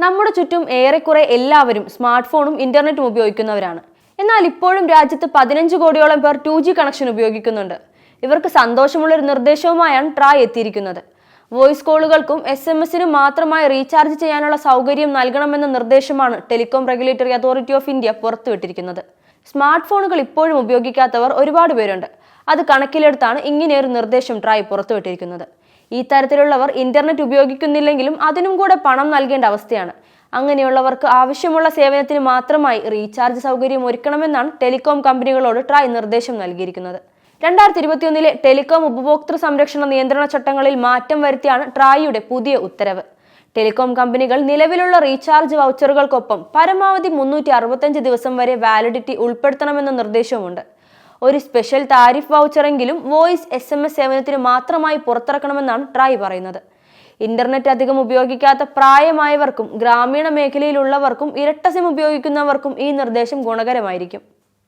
നമ്മുടെ ചുറ്റും ഏറെക്കുറെ എല്ലാവരും സ്മാർട്ട് ഫോണും ഇന്റർനെറ്റും ഉപയോഗിക്കുന്നവരാണ്. എന്നാൽ ഇപ്പോഴും രാജ്യത്ത് പതിനഞ്ച് കോടിയോളം പേർ ടു ജി കണക്ഷൻ ഉപയോഗിക്കുന്നുണ്ട്. ഇവർക്ക് സന്തോഷമുള്ള ഒരു നിർദ്ദേശവുമായാണ് ട്രായ് എത്തിയിരിക്കുന്നത്. വോയിസ് കോളുകൾക്കും എസ് എം എസിനും മാത്രമായി റീചാർജ് ചെയ്യാനുള്ള സൗകര്യം നൽകണമെന്ന നിർദ്ദേശമാണ് telecom regulatory authority of India പുറത്തുവിട്ടിരിക്കുന്നത്. Smart ഫോണുകൾ ഇപ്പോഴും ഉപയോഗിക്കാത്തവർ ഒരുപാട് പേരുണ്ട്. അത് കണക്കിലെടുത്താണ് ഇങ്ങനെയൊരു നിർദ്ദേശം ട്രായ് പുറത്തുവിട്ടിരിക്കുന്നത്. ഈ തരത്തിലുള്ളവർ ഇന്റർനെറ്റ് ഉപയോഗിക്കുന്നില്ലെങ്കിലും അതിനും കൂടെ പണം നൽകേണ്ട അവസ്ഥയാണ്. അങ്ങനെയുള്ളവർക്ക് ആവശ്യമുള്ള സേവനത്തിന് മാത്രമായി റീചാർജ് സൗകര്യം ഒരുക്കണമെന്നാണ് ടെലികോം കമ്പനികളോട് ട്രായ് നിർദ്ദേശം നൽകിയിരിക്കുന്നത്. രണ്ടായിരത്തി ഇരുപത്തിയൊന്നിലെ ടെലികോം ഉപഭോക്തൃ സംരക്ഷണ നിയന്ത്രണ ചട്ടങ്ങളിൽ മാറ്റം വരുത്തിയാണ് ട്രായിയുടെ പുതിയ ഉത്തരവ്. ടെലികോം കമ്പനികൾ നിലവിലുള്ള റീചാർജ് വൗച്ചറുകൾക്കൊപ്പം പരമാവധി മുന്നൂറ്റി ദിവസം വരെ വാലിഡിറ്റി ഉൾപ്പെടുത്തണമെന്ന നിർദ്ദേശവുമുണ്ട്. ഒരു സ്പെഷ്യൽ താരിഫ് വൗച്ചറെങ്കിലും വോയിസ് എസ് എം എസ് സേവനത്തിന് മാത്രമായി പുറത്തിറക്കണമെന്നാണ് ട്രായ് പറയുന്നത്. ഇന്റർനെറ്റ് അധികം ഉപയോഗിക്കാത്ത പ്രായമായവർക്കും ഗ്രാമീണ മേഖലയിലുള്ളവർക്കും ഇരട്ട സിം ഉപയോഗിക്കുന്നവർക്കും ഈ നിർദ്ദേശം ഗുണകരമായിരിക്കും.